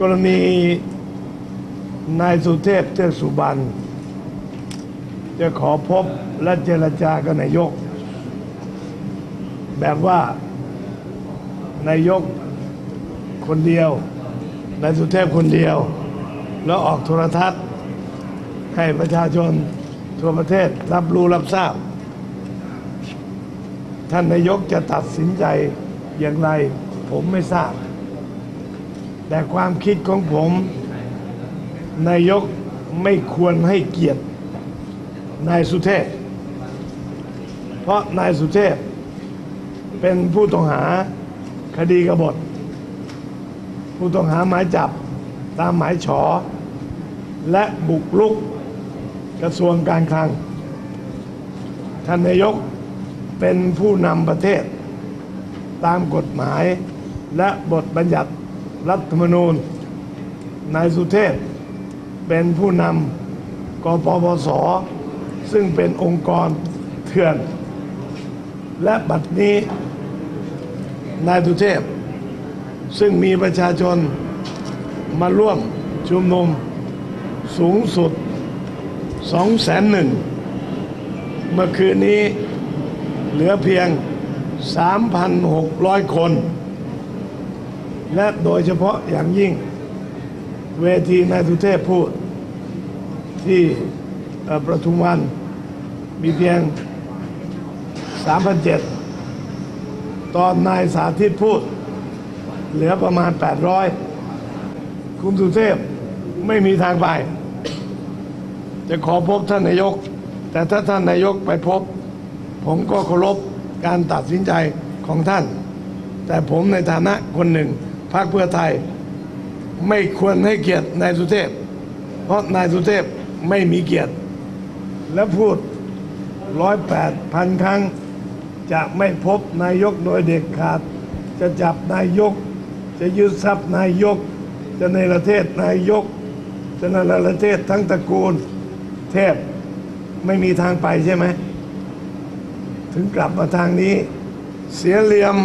กรณีนายสุเทพเทือกสุบรรณจะขอพบและเจรจากับนายก แบบว่านายกคนเดียวนายสุเทพคนเดียว แล้วออกโทรทัศน์ ให้ประชาชนทั่วประเทศรับรู้รับทราบ ท่านนายกจะตัดสินใจอย่างไร ผมไม่ทราบ แต่ความคิดของผม นายกไม่ควรให้เกียรตินายสุเทพ เพราะนายสุเทพ เป็นผู้ต้องหาคดีกบฏ ผู้ต้องหาหมายจับตามหมายฉอ และบุกรุกกระทรวงการคลัง ท่านนายกเป็นผู้นำประเทศ ตามกฎหมายและบทบัญญัติ รัฐธรรมนูญ นายสุเทพเป็นผู้นำกปปส ซึ่งเป็นองค์กรเถื่อน และบัดนี้นายสุเทพ ซึ่งมีประชาชนมาร่วมชุมนุมสูงสุด2 0 0 0 0 0เมื่อคืนนี้เหลือเพียง 3,600 คน และโดยเฉพาะอย่างยิ่งเวทีนายสุเทพพูด ที่ประทุมวันมีเพียง3,700ตอนนายสาธิตพูด เหลือประมาณ 800 คุณสุเทพไม่มีทางไป จะขอพบท่านนายก แต่ถ้าท่านนายกไปพบ ผมก็เคารพการตัดสินใจของท่าน แต่ผมในฐานะคนหนึ่ง พรรคเพื่อไทย ไม่ควรให้เกียรตินายสุเทพ เพราะนายสุเทพไม่มีเกียรติ และพูดร้อยแปดพันครั้ง จะไม่พบนายกโดยเด็ดขาด จะจับนายก จะยึดทรัพย์นายก จะในประเทศนายก จะในประเทศทั้งตระกูล เทพไม่มีทางไปใช่ไหม ถึงกลับมาทางนี้ เสียเหลี่ยม